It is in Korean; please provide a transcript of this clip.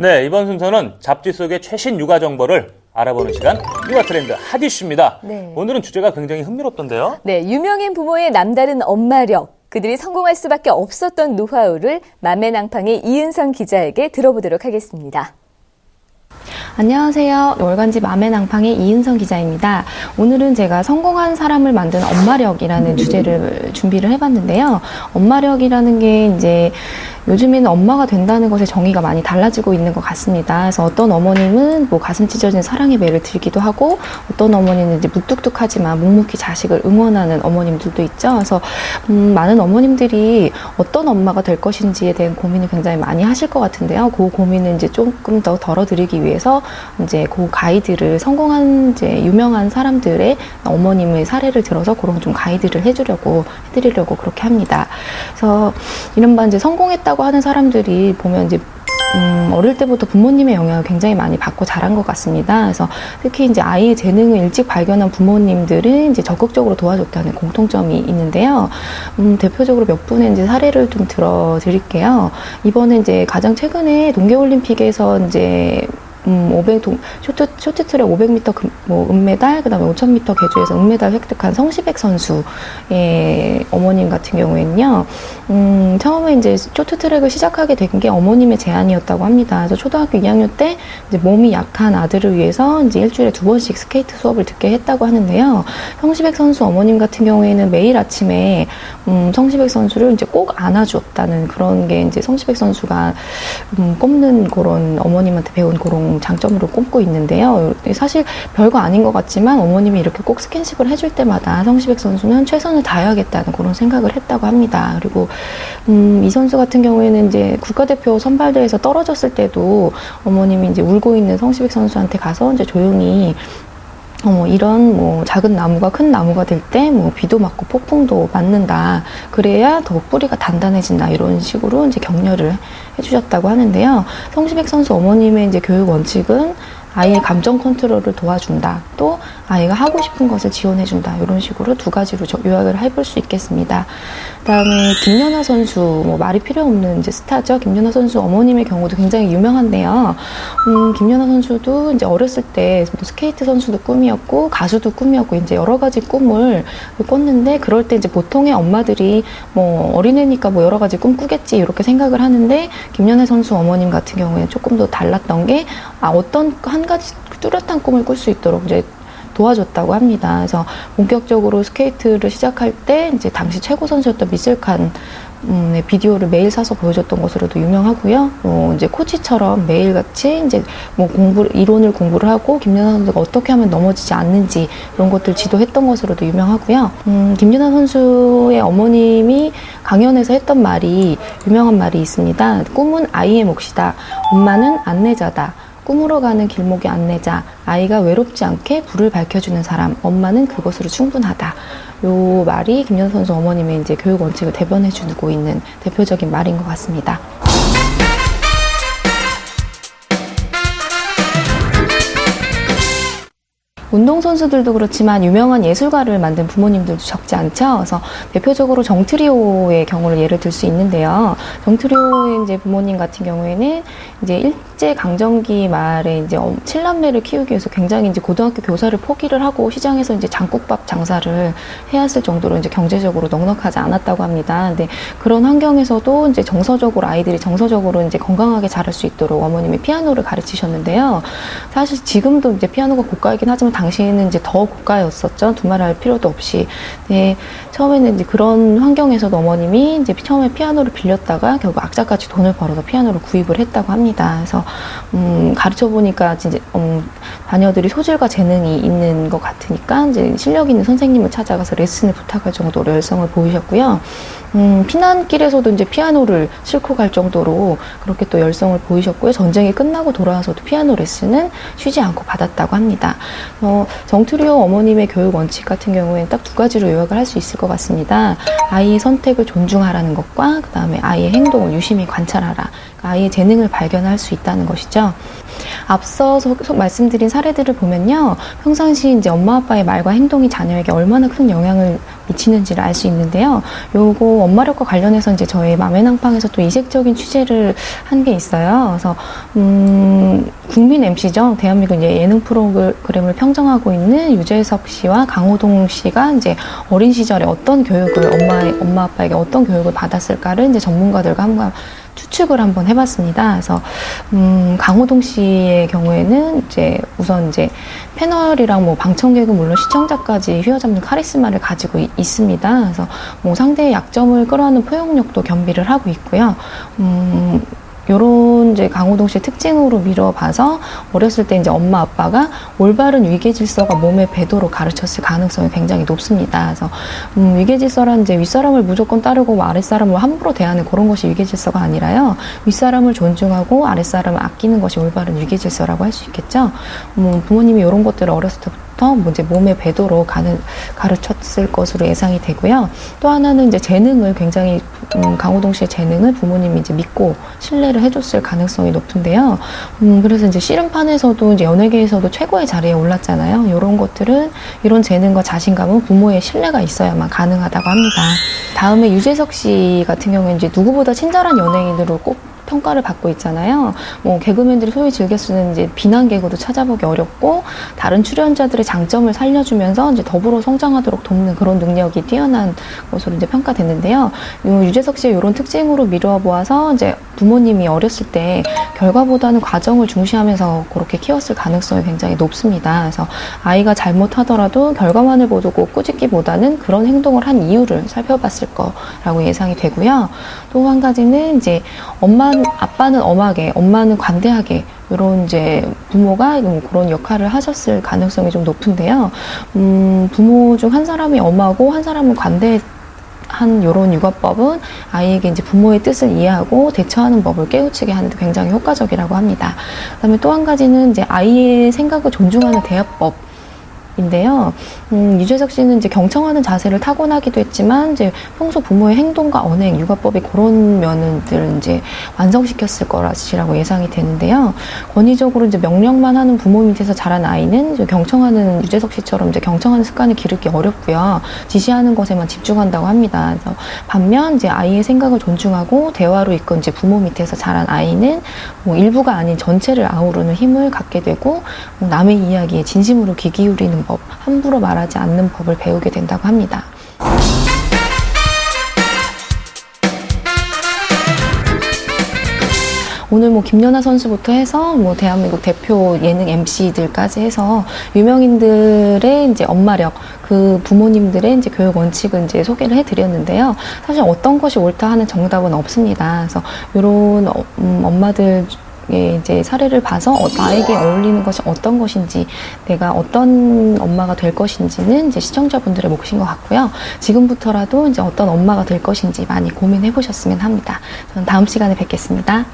네, 이번 순서는 잡지 속의 최신 육아 정보를 알아보는 시간 육아 트렌드 핫 이슈입니다. 네. 오늘은 주제가 굉장히 흥미롭던데요. 네, 유명인 부모의 남다른 엄마력, 그들이 성공할 수밖에 없었던 노하우를 맘의 낭팡의 이은성 기자에게 들어보도록 하겠습니다. 안녕하세요. 월간지 맘의 낭팡의 이은성 기자입니다. 오늘은 제가 성공한 사람을 만든 엄마력이라는 주제를 준비를 해봤는데요. 엄마력이라는 게 이제 요즘에는 엄마가 된다는 것의 정의가 많이 달라지고 있는 것 같습니다. 그래서 어떤 어머님은 뭐 가슴 찢어진 사랑의 매를 들기도 하고 어떤 어머니는 이제 무뚝뚝하지만 묵묵히 자식을 응원하는 어머님들도 있죠. 그래서 음, 많은 어머님들이 어떤 엄마가 될 것인지에 대한 고민을 굉장히 많이 하실 것 같은데요. 그 고민을 이제 조금 더 덜어드리기 위해서 이제 그 가이드를 성공한 이제 유명한 사람들의 어머님의 사례를 들어서 그런 좀 가이드를 해주려고 해드리려고 그렇게 합니다. 그래서 이른바 이제 성공했다고 하는 사람들이 보면 이제 음, 어릴 때부터 부모님의 영향을 굉장히 많이 받고 자란 것 같습니다. 그래서 특히 이제 아이의 재능을 일찍 발견한 부모님들은 이제 적극적으로 도와줬다는 공통점이 있는데요. 음, 대표적으로 몇 분의 이제 사례를 좀 들어 드릴게요. 이번에 이제 가장 최근에 동계올림픽에서 이제 음, 500 동, 쇼트, 쇼트트랙 500m 금, 뭐 은메달, 그 다음에 5000m 계주에서 은메달 획득한 성시백 선수의 어머님 같은 경우에는요, 음, 처음에 이제 쇼트트랙을 시작하게 된 게 어머님의 제안이었다고 합니다. 그래서 초등학교 2학년 때 이제 몸이 약한 아들을 위해서 이제 일주일에 두 번씩 스케이트 수업을 듣게 했다고 하는데요. 성시백 선수 어머님 같은 경우에는 매일 아침에, 음, 성시백 선수를 이제 꼭 안아주었다는 그런 게 이제 성시백 선수가, 음, 꼽는 그런 어머님한테 배운 그런 장점으로 꼽고 있는데요. 사실 별거 아닌 것 같지만 어머님이 이렇게 꼭 스킨십을 해줄 때마다 성시백 선수는 최선을 다해야겠다는 그런 생각을 했다고 합니다. 그리고 음, 이 선수 같은 경우에는 이제 국가대표 선발대회에서 떨어졌을 때도 어머님이 이제 울고 있는 성시백 선수한테 가서 이제 조용히 어, 이런 뭐 작은 나무가 큰 나무가 될 때 뭐 비도 맞고 폭풍도 맞는다. 그래야 더 뿌리가 단단해진다. 이런 식으로 이제 격려를 해주셨다고 하는데요. 성시백 선수 어머님의 이제 교육 원칙은 아이의 감정 컨트롤을 도와준다. 또 아이가 하고 싶은 것을 지원해준다. 이런 식으로 두 가지로 요약을 해볼 수 있겠습니다. 그다음에 김연아 선수 뭐 말이 필요 없는 이제 스타죠. 김연아 선수 어머님의 경우도 굉장히 유명한데요. 음, 김연아 선수도 이제 어렸을 때 스케이트 선수도 꿈이었고 가수도 꿈이었고 이제 여러 가지 꿈을 꿨는데 그럴 때 이제 보통의 엄마들이 뭐 어린애니까 뭐 여러 가지 꿈 꾸겠지 이렇게 생각을 하는데 김연아 선수 어머님 같은 경우에 조금 더 달랐던 게 아, 어떤 한 가지 뚜렷한 꿈을 꿀 수 있도록 이제 도와줬다고 합니다. 그래서 본격적으로 스케이트를 시작할 때 이제 당시 최고 선수였던 미슬칸 음, 네, 비디오를 매일 사서 보여줬던 것으로도 유명하고요. 어, 이제 코치처럼 매일같이 이제 뭐 공부 이론을 공부를 하고 김연아 선수가 어떻게 하면 넘어지지 않는지 이런 것들 지도했던 것으로도 유명하고요. 음, 김연아 선수의 어머님이 강연에서 했던 말이 유명한 말이 있습니다. 꿈은 아이의 몫이다. 엄마는 안내자다. 꿈으로 가는 길목의 안내자, 아이가 외롭지 않게 불을 밝혀주는 사람, 엄마는 그것으로 충분하다. 요 말이 김연 선수 어머님의 이제 교육 원칙을 대변해주고 있는 대표적인 말인 것 같습니다. 운동선수들도 그렇지만 유명한 예술가를 만든 부모님들도 적지 않죠. 그래서 대표적으로 정트리오의 경우를 예를 들 수 있는데요. 정트리오의 이제 부모님 같은 경우에는 이제 일제 강점기 말에 이제 칠남매를 키우기 위해서 굉장히 이제 고등학교 교사를 포기를 하고 시장에서 이제 장국밥 장사를 해야 했을 정도로 이제 경제적으로 넉넉하지 않았다고 합니다. 근데 그런 환경에서도 이제 정서적으로 아이들이 정서적으로 이제 건강하게 자랄 수 있도록 어머님이 피아노를 가르치셨는데요. 사실 지금도 이제 피아노가 고가이긴 하지만 당시에는 이제 더 고가였었죠. 두말할 필요도 없이. 네, 처음에는 이제 그런 환경에서도 어머님이 이제 처음에 피아노를 빌렸다가 결국 악자까지 돈을 벌어서 피아노를 구입을 했다고 합니다. 그래서 음, 가르쳐 보니까 진짜 음, 자녀들이 소질과 재능이 있는 것 같으니까 이제 실력 있는 선생님을 찾아가서 레슨을 부탁할 정도로 열성을 보이셨고요. 음, 피난길에서도 이제 피아노를 싣고 갈 정도로 그렇게 또 열성을 보이셨고요. 전쟁이 끝나고 돌아와서도 피아노 레슨은 쉬지 않고 받았다고 합니다. 어, 정트리오 어머님의 교육 원칙 같은 경우에는 딱 두 가지로 요약을 할 수 있을 것 같습니다. 아이의 선택을 존중하라는 것과 그 다음에 아이의 행동을 유심히 관찰하라. 그러니까 아이의 재능을 발견할 수 있다는 것이죠. 앞서 소, 소- 말씀드린 사례들을 보면요. 평상시 이제 엄마 아빠의 말과 행동이 자녀에게 얼마나 큰 영향을 미치는지를 알 수 있는데요. 요거 엄마력과 관련해서 이제 저희 맘의 낭팡에서 또 이색적인 취재를 한 게 있어요. 그래서 음, 국민 MC죠. 대한민국 예능 프로그램을 평정하고 있는 유재석 씨와 강호동 씨가 이제 어린 시절에 어떤 교육을 엄마 엄마 아빠에게 어떤 교육을 받았을까를 이제 전문가들과 한번 추측을 한번 해봤습니다. 그래서 음, 강호동 씨의 경우에는 이제 우선 이제 패널이랑 뭐 방청객은 물론 시청자까지 휘어잡는 카리스마를 가지고 이- 있습니다. 그래서 뭐 상대의 약점을 끌어안는 포용력도 겸비를 하고 있고요. 음, 요런 이제 강호동 씨의 특징으로 미뤄봐서 어렸을 때 이제 엄마 아빠가 올바른 위계 질서가 몸에 배도록 가르쳤을 가능성이 굉장히 높습니다. 그래서 음, 위계 질서란 이제 윗사람을 무조건 따르고 뭐 아랫사람을 함부로 대하는 그런 것이 위계 질서가 아니라요. 윗사람을 존중하고 아랫사람을 아끼는 것이 올바른 위계 질서라고 할 수 있겠죠. 음, 부모님이 이런 것들을 어렸을 때부터 뭐 이제 몸에 배도록 가는, 가르쳤을 것으로 예상이 되고요. 또 하나는 이제 재능을 굉장히 음, 강호동 씨의 재능을 부모님이 이제 믿고 신뢰를 해줬을 가능성이 높은데요. 음, 그래서 이제 씨름판에서도 이제 연예계에서도 최고의 자리에 올랐잖아요. 이런 것들은 이런 재능과 자신감은 부모의 신뢰가 있어야만 가능하다고 합니다. 다음에 유재석 씨 같은 경우에 이제 누구보다 친절한 연예인으로 꼭 평가를 받고 있잖아요. 뭐 개그맨들이 소위 즐겨 쓰는 이제 비난 개그도 찾아보기 어렵고 다른 출연자들의 장점을 살려주면서 이제 더불어 성장하도록 돕는 그런 능력이 뛰어난 것으로 이제 평가됐는데요. 요 유재석 씨의 이런 특징으로 미루어 보아서 이제 부모님이 어렸을 때 결과보다는 과정을 중시하면서 그렇게 키웠을 가능성이 굉장히 높습니다. 그래서 아이가 잘못하더라도 결과만을 보고 꾸짖기보다는 그런 행동을 한 이유를 살펴봤을 거라고 예상이 되고요. 또 한 가지는 이제 엄마, 아빠는 엄하게, 엄마는 관대하게 이런 이제 부모가 뭐 그런 역할을 하셨을 가능성이 좀 높은데요. 음, 부모 중 한 사람이 엄하고 한 사람은 관대 한 요런 육아법은 아이에게 이제 부모의 뜻을 이해하고 대처하는 법을 깨우치게 하는데 굉장히 효과적이라고 합니다. 그다음에 또 한 가지는 이제 아이의 생각을 존중하는 대화법. 인데요. 음, 유재석 씨는 이제 경청하는 자세를 타고나기도 했지만 이제 평소 부모의 행동과 언행, 육아법이 그런 면들을 이제 완성시켰을 거라시라고 예상이 되는데요. 권위적으로 이제 명령만 하는 부모 밑에서 자란 아이는 경청하는 유재석 씨처럼 이제 경청하는 습관을 기르기 어렵고요. 지시하는 것에만 집중한다고 합니다. 그래서 반면 이제 아이의 생각을 존중하고 대화로 이끈 이제 부모 밑에서 자란 아이는 뭐 일부가 아닌 전체를 아우르는 힘을 갖게 되고 뭐 남의 이야기에 진심으로 귀 기울이는 법, 함부로 말하지 않는 법을 배우게 된다고 합니다. 오늘 뭐 김연아 선수부터 해서 뭐 대한민국 대표 예능 MC들까지 해서 유명인들의 이제 엄마력 그 부모님들의 이제 교육 원칙을 이제 소개를 해드렸는데요. 사실 어떤 것이 옳다 하는 정답은 없습니다. 그래서 이런 어, 음, 엄마들 의 이제 사례를 봐서 어, 나에게 어울리는 것이 어떤 것인지 내가 어떤 엄마가 될 것인지는 이제 시청자분들의 몫인 것 같고요. 지금부터라도 이제 어떤 엄마가 될 것인지 많이 고민해 보셨으면 합니다. 저는 다음 시간에 뵙겠습니다.